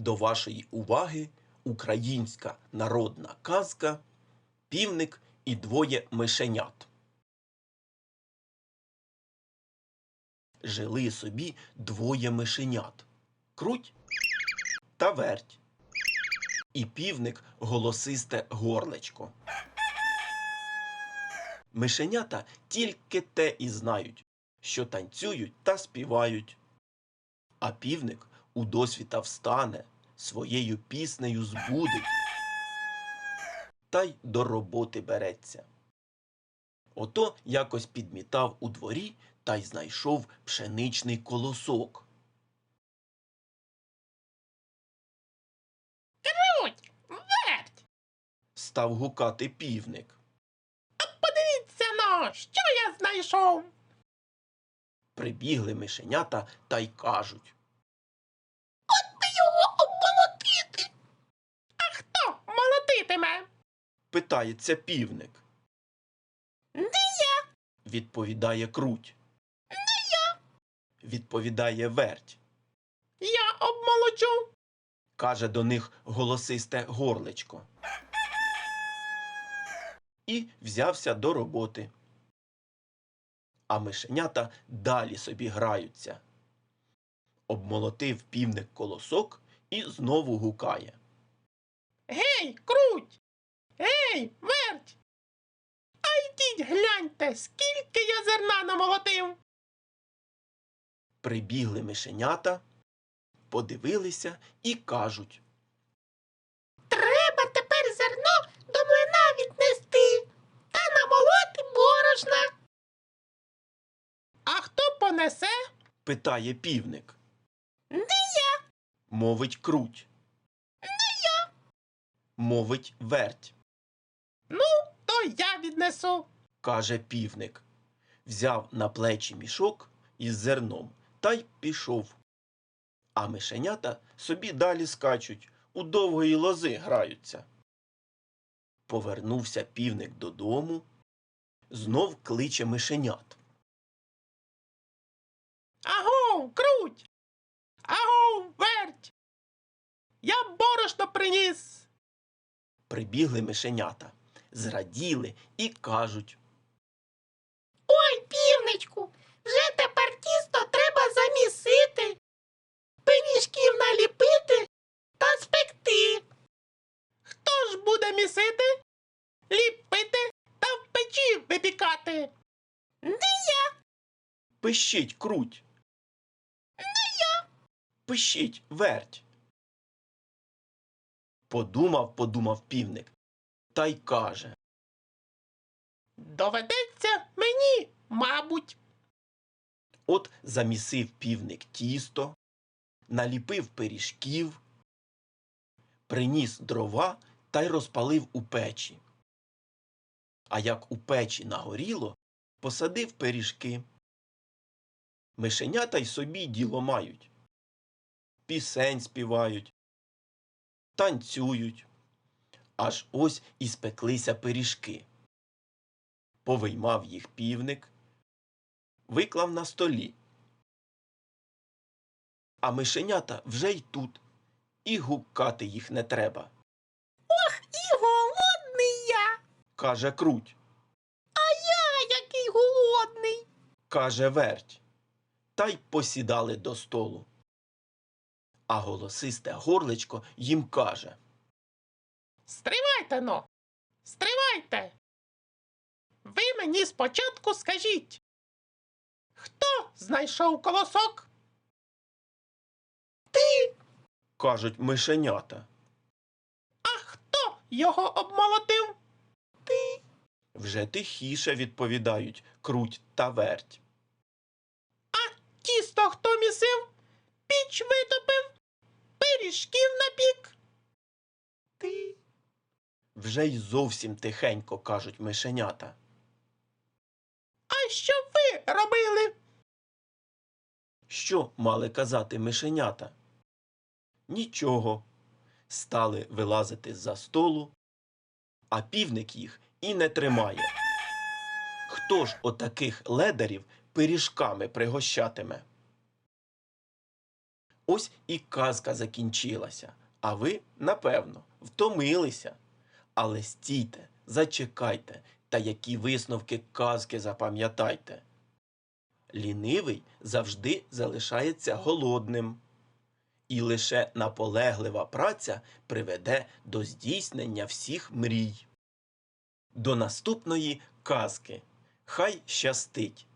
До вашої уваги українська народна казка Півник і двоє мишенят. Жили собі двоє мишенят. Круть та верть. І півник голосисте горлечко. Мишенята тільки те і знають, що танцюють та співають. А півник у досвіта встане, своєю піснею збудить, та й до роботи береться. Ото якось підмітав у дворі та й знайшов пшеничний колосок. Круть, верть, Став гукати півник. подивіться но, що я знайшов. Прибігли мишенята та й кажуть. От би його обмолотити. А хто молотитиме? Питається півник. Не я, Відповідає круть. Не я. Відповідає верть. я обмолочу. каже до них голосисте горлечко. І взявся до роботи. А мишенята далі собі граються. Обмолотив півник колосок і знову гукає. Гей, круть! Гей, верть! А йдіть гляньте, скільки я зерна намолотив. Прибігли мишенята, подивилися і кажуть. Треба тепер зерно до млина віднести та намолоти борошна. А хто понесе? Питає півник. Не я. Мовить круть. Не я. Мовить верть. Віднесу. каже півник. Взяв на плечі мішок із зерном та й пішов. А мишенята собі далі скачуть, у довгої лози граються. Повернувся півник додому, знов кличе мишенят. Агов, круть! Агов, верть! Я борошно приніс. Прибігли мишенята, зраділи і кажуть. Ой, півничку, вже тепер тісто треба замісити, пиріжків наліпити та спекти. Хто ж буде місити, ліпити та в печі випікати? Не я, Пищить круть. Не я. Пищить верть. Подумав, подумав півник, та й каже. доведеться мені, мабуть. От замісив півник тісто, наліпив пиріжків, приніс дрова та й розпалив у печі. А як у печі нагоріло, посадив пиріжки. Мишенята й собі діло мають. Пісень співають, танцюють. Аж ось і спеклися пиріжки. Повиймав їх півник, виклав на столі. А мишенята вже й тут, і гукати їх не треба, Ох, І голодний я, каже круть, а я який голодний. каже верть. Та й посідали до столу. А голосисте горличко їм каже Стривайте но, стривайте. Ви мені спочатку скажіть, хто знайшов колосок? Ти, кажуть мишенята. а хто його обмолотив? Ти. Вже тихіше відповідають круть та верть. А тісто хто місив? Піч витопив? пиріжків напік. Ти. Вже й зовсім тихенько кажуть мишенята. А що ви робили? Що мали казати мишенята? Нічого. Стали вилазити з-за столу, а півник їх і не тримає. Хто ж отаких ледарів пиріжками пригощатиме? Ось і казка закінчилася, а ви, напевно, втомилися. Але стійте, зачекайте, та які висновки казки запам'ятайте. Лінивий завжди залишається голодним. І лише наполеглива праця приведе до здійснення всіх мрій. До наступної казки. Хай щастить!